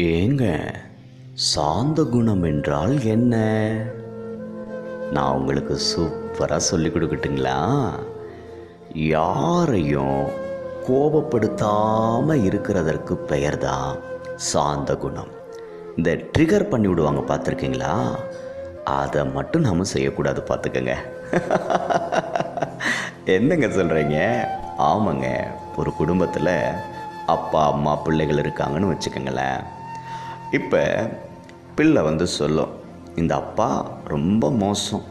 ஏங்க சாந்த குணம் என்றால் என்ன? நான் உங்களுக்கு சூப்பராக சொல்லி கொடுக்கட்டுங்களா? யாரையும் கோபப்படுத்தாமல் இருக்கிறதற்கு பெயர் தான் சாந்த குணம். இந்த ட்ரிகர் பண்ணி விடுவாங்க பார்த்துருக்கீங்களா? அதை மட்டும் நாம் செய்யக்கூடாது பார்த்துக்கங்க. என்னங்க சொல்கிறீங்க ஆமாங்க ஒரு குடும்பத்தில் அப்பா அம்மா பிள்ளைகள் இருக்காங்கன்னு வச்சுக்கோங்களேன். இப்போ பிள்ளை வந்து சொல்லும் இந்த அப்பா ரொம்ப மோசம்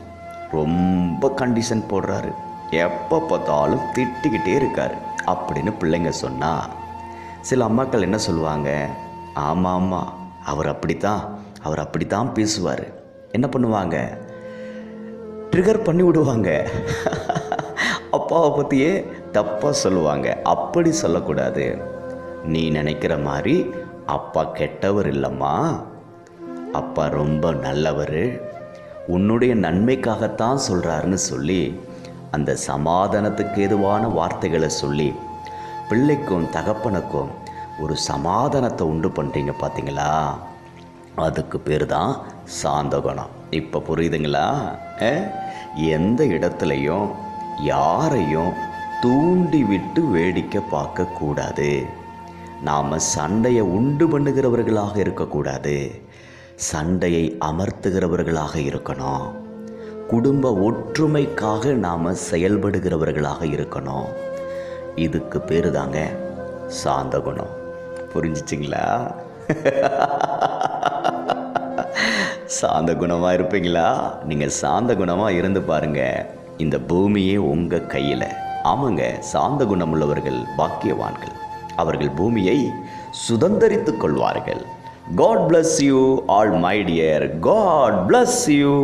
ரொம்ப கண்டிஷன் போடுறாரு. எப்போ பார்த்தாலும் திட்டிக்கிட்டே இருக்கார். அப்படின்னு பிள்ளைங்க சொன்னால் சில அம்மாக்கள் என்ன சொல்லுவாங்க? ஆமாம் ஆமாம் அவர் அப்படித்தான் அவர் அப்படித்தான் பேசுவார். என்ன பண்ணுவாங்க? ட்ரிகர் பண்ணி விடுவாங்க. அப்பாவை பற்றியே தப்பாக சொல்லுவாங்க. அப்படி சொல்லக்கூடாது. நீ நினைக்கிற மாதிரி அப்பா கெட்டவர் இல்லைம்மா அப்பா ரொம்ப நல்லவர். உன்னுடைய நன்மைக்காகத்தான் சொல்கிறாருன்னு சொல்லி அந்த சமாதானத்துக்கு எதுவான வார்த்தைகளை சொல்லி பிள்ளைக்கும் தகப்பனுக்கும் ஒரு சமாதானத்தை உண்டு பண்ணுறீங்க பார்த்தீங்களா அதுக்கு பேர் தான் சாந்த குணம் இப்போ புரியுதுங்களா? எந்த இடத்துலையும் யாரையும் தூண்டி விட்டு வேடிக்கை பார்க்கக்கூடாது. நாம் சண்டையை உண்டு பண்ணுகிறவர்களாக இருக்கக்கூடாது. சண்டையை அமர்த்துகிறவர்களாக இருக்கணும். குடும்ப ஒற்றுமைக்காக நாம் செயல்படுகிறவர்களாக இருக்கணும். இதுக்கு பேர் தாங்க சாந்த குணம். புரிஞ்சிச்சிங்களா? சாந்த குணமாக இருப்பீங்களா? நீங்கள் சாந்த குணமாக இருந்து பாருங்க. இந்த பூமியே உங்கள் கையில். ஆமாங்க சாந்த குணம் உள்ளவர்கள் பாக்கியவான்கள். அவர்கள் பூமியை சுதந்தரித்துக் கொள்வார்கள். God bless you all my dear God bless you